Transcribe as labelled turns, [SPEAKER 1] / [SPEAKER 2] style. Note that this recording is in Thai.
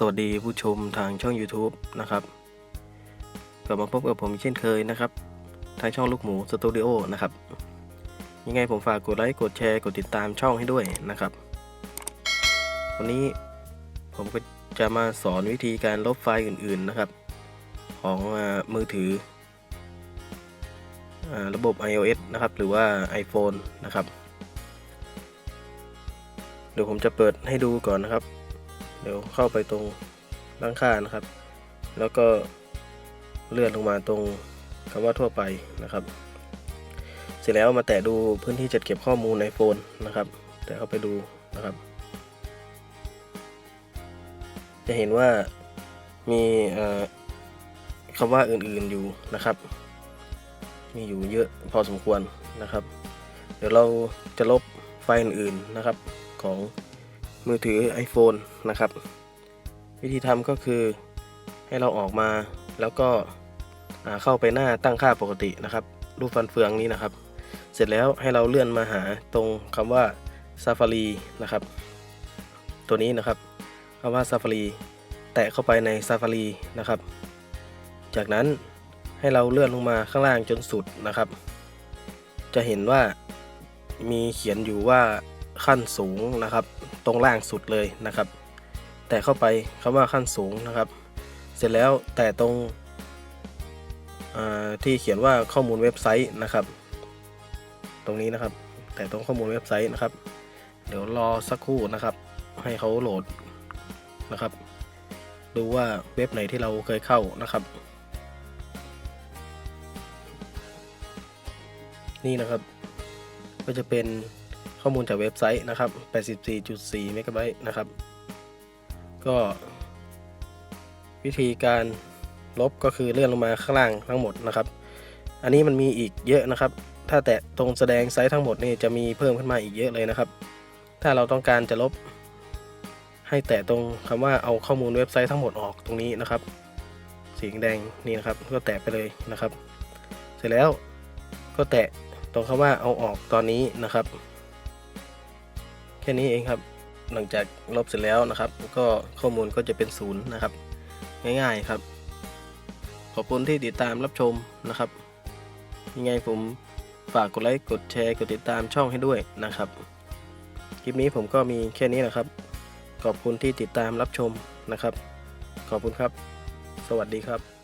[SPEAKER 1] สวัสดีผู้ชมทางช่อง YouTube นะครับกลับมาพบกับผมเช่นเคยนะครับ ทางช่องลูกหมูสตูดิโอนะครับ ยังไงผมฝากกดไลค์กดแชร์กดติดตามช่องให้ด้วยนะครับ วันนี้ผมก็จะมาสอนวิธีการลบไฟล์อื่นๆนะครับ ของอมือถืออระบบ iOS นะครับ หรือว่า iPhone นะครับ เดี๋ยวผมจะเปิดให้ดูก่อนนะครับ เดี๋ยวเข้าไปตรงด้านข้างนะครับ แล้วก็เลื่อนลงมาตรงคำว่าทั่วไปนะครับ เสร็จแล้วมาแตะดูพื้นที่จัดเก็บข้อมูลในโฟนนะครับ แต่เข้าไปดูนะครับ จะเห็นว่ามีเอ่อคำว่าอื่นๆอยู่นะครับ มีอยู่เยอะพอสมควรนะครับ เดี๋ยวเราจะลบไฟล์อื่นๆนะครับของ มือถือ iPhone นะครับ วิธีทำก็คือให้เราออกมาแล้วก็เข้าไปหน้าตั้งค่าปกตินะครับ รูปฟันเฟืองนี้นะครับ เสร็จแล้วให้เราเลื่อนมาหาตรงคำว่า Safari นะครับ ตัวนี้นะครับคำว่า Safari แตะเข้าไปใน Safari นะครับ จากนั้นให้เราเลื่อนลงมาข้างล่างจนสุดนะครับ จะเห็นว่ามีเขียนอยู่ว่า ขั้นสูงนะครับ ตรงล่างสุดเลยนะครับ แต่เข้าไปคำว่าขั้นสูงนะครับ เสร็จแล้วแต่ตรงที่เขียนว่าข้อมูลเว็บไซต์นะครับ ตรงนี้นะครับ แต่ตรงข้อมูลเว็บไซต์นะครับ เดี๋ยวรอสักครู่นะครับ ให้เขาโหลดนะครับ ดูว่าเว็บไหนที่เราเคยเข้านะครับ นี่นะครับ ก็จะเป็น ข้อมูลจากเว็บไซต์นะครับ 84.4 เมกะไบต์นะครับ ก็ วิธีการลบก็คือเลื่อนลงมาข้างล่างทั้งหมดนะครับ อันนี้มันมีอีกเยอะนะครับ ถ้าแตะตรงแสดงไซต์ทั้งหมดนี่จะมีเพิ่มขึ้นมาอีกเยอะเลยนะครับ ถ้าเราต้องการจะลบ ให้แตะตรงคำว่าเอาข้อมูลเว็บไซต์ทั้งหมดออกตรงนี้นะครับ สีแดงนี่นะครับ ก็แตะไปเลยนะครับ เสร็จแล้วก็แตะตรงคำว่าเอาออกตอนนี้นะครับ ค่นี้เองครับ หลังจากลบเสร็จแล้วนะครับ ก็ข้อมูลก็จะเป็นศูนย์นะครับ ง่ายๆครับ ขอบคุณที่ติดตามรับชมนะครับ ยังไงผมฝากกดไลค์กดแชร์กดติดตามช่องให้ด้วยนะครับ คลิปนี้ผมก็มีแค่นี้นะครับ ขอบคุณที่ติดตามรับชมนะครับ ขอบคุณครับ สวัสดีครับ